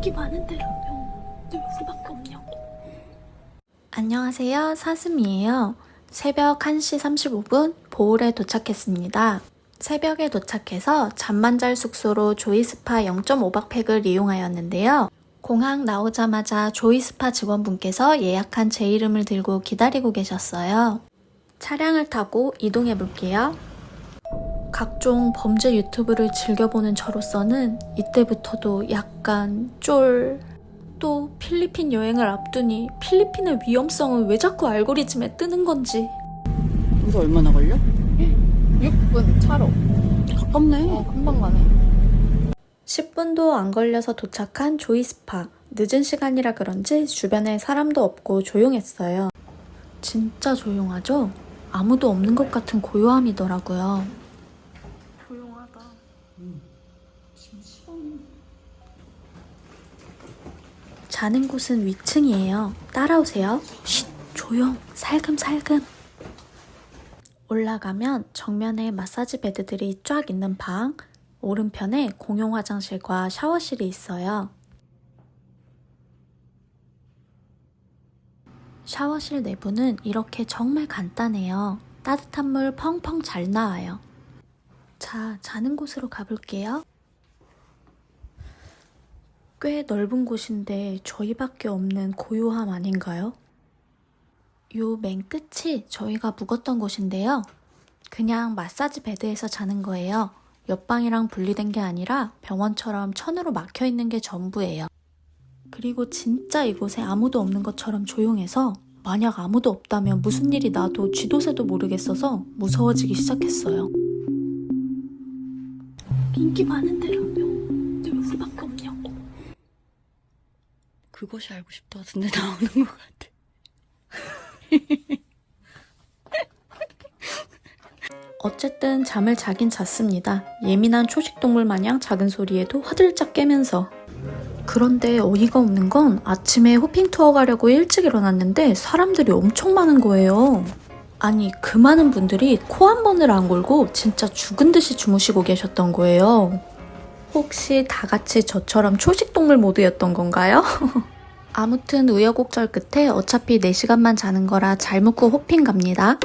인기 많은데 왜 수밖에 없냐고. 안녕하세요. 사슴이에요. 새벽 1시 35분 보울에 도착했습니다. 새벽에 도착해서 잠만 잘 숙소로 조이스파 0.5박 팩을 이용하였는데요. 공항 나오자마자 조이스파 직원분께서 예약한 제 이름을 들고 기다리고 계셨어요. 차량을 타고 이동해 볼게요. 각종 범죄 유튜브를 즐겨보는 저로서는 이때부터도 약간 쫄. 또 필리핀 여행을 앞두니 필리핀의 위험성은 왜 자꾸 알고리즘에 뜨는 건지. 여기서 얼마나 걸려? 6분 차로. 가깝네. 어, 금방 가네. 10분도 안 걸려서 도착한 조이스파. 늦은 시간이라 그런지 주변에 사람도 없고 조용했어요. 진짜 조용하죠? 아무도 없는 것 같은 고요함이더라고요. 조용하다. 자는 곳은 위층이에요. 따라오세요. 쉿, 조용, 살금살금. 올라가면 정면에 마사지 베드들이 쫙 있는 방, 오른편에 공용 화장실과 샤워실이 있어요. 샤워실 내부는 이렇게 정말 간단해요. 따뜻한 물 펑펑 잘 나와요. 자, 자는 곳으로 가볼게요. 꽤 넓은 곳인데 저희밖에 없는 고요함 아닌가요? 요 맨 끝이 저희가 묵었던 곳인데요. 그냥 마사지 베드에서 자는 거예요. 옆방이랑 분리된 게 아니라 병원처럼 천으로 막혀 있는 게 전부예요. 그리고 진짜 이곳에 아무도 없는 것처럼 조용해서 만약 아무도 없다면 무슨 일이 나도 쥐도새도 모르겠어서 무서워지기 시작했어요. 인기 많은데 왜 수밖에 없냐고. 그것이 알고 싶다 근데 나오는 것 같아. 어쨌든 잠을 자긴 잤습니다. 예민한 초식동물 마냥 작은 소리에도 화들짝 깨면서. 그런데 어이가 없는 건 아침에 호핑 투어 가려고 일찍 일어났는데 사람들이 엄청 많은 거예요. 아니, 그 많은 분들이 코 한 번을 안 골고 진짜 죽은 듯이 주무시고 계셨던 거예요. 혹시 다 같이 저처럼 초식동물 모드였던 건가요? 아무튼 우여곡절 끝에 어차피 4시간만 자는 거라 잘 묵고 호핑 갑니다.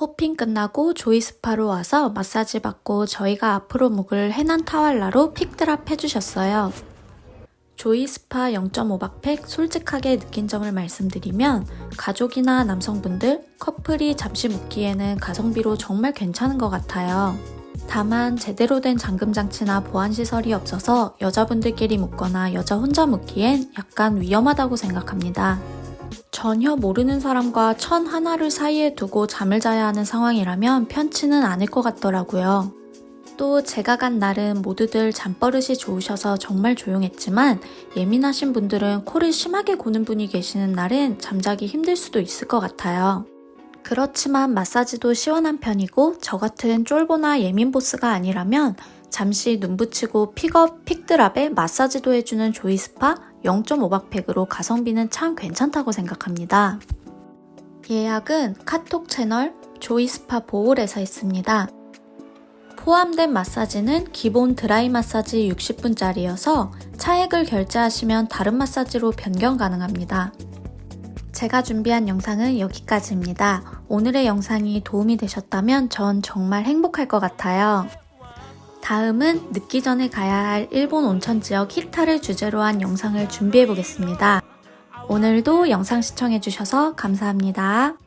호핑 끝나고 조이스파로 와서 마사지 받고 저희가 앞으로 묵을 해난 타왈라로 픽드랍 해주셨어요. 조이스파 0.5박 팩 솔직하게 느낀 점을 말씀드리면 가족이나 남성분들, 커플이 잠시 묵기에는 가성비로 정말 괜찮은 것 같아요. 다만 제대로 된 잠금장치나 보안시설이 없어서 여자분들끼리 묵거나 여자 혼자 묵기엔 약간 위험하다고 생각합니다. 전혀 모르는 사람과 천 하나를 사이에 두고 잠을 자야 하는 상황이라면 편치는 않을 것 같더라고요. 또 제가 간 날은 모두들 잠버릇이 좋으셔서 정말 조용했지만 예민하신 분들은 코를 심하게 고는 분이 계시는 날은 잠자기 힘들 수도 있을 것 같아요. 그렇지만 마사지도 시원한 편이고 저 같은 쫄보나 예민 보스가 아니라면 잠시 눈 붙이고 픽업, 픽드랍에 마사지도 해주는 조이스파 0.5박 팩으로 가성비는 참 괜찮다고 생각합니다. 예약은 카톡 채널 조이스파 보울에서 했습니다. 포함된 마사지는 기본 드라이 마사지 60분짜리여서 차액을 결제하시면 다른 마사지로 변경 가능합니다. 제가 준비한 영상은 여기까지입니다. 오늘의 영상이 도움이 되셨다면 전 정말 행복할 것 같아요. 다음은 늦기 전에 가야 할 일본 온천 지역 히타를 주제로 한 영상을 준비해 보겠습니다. 오늘도 영상 시청해 주셔서 감사합니다.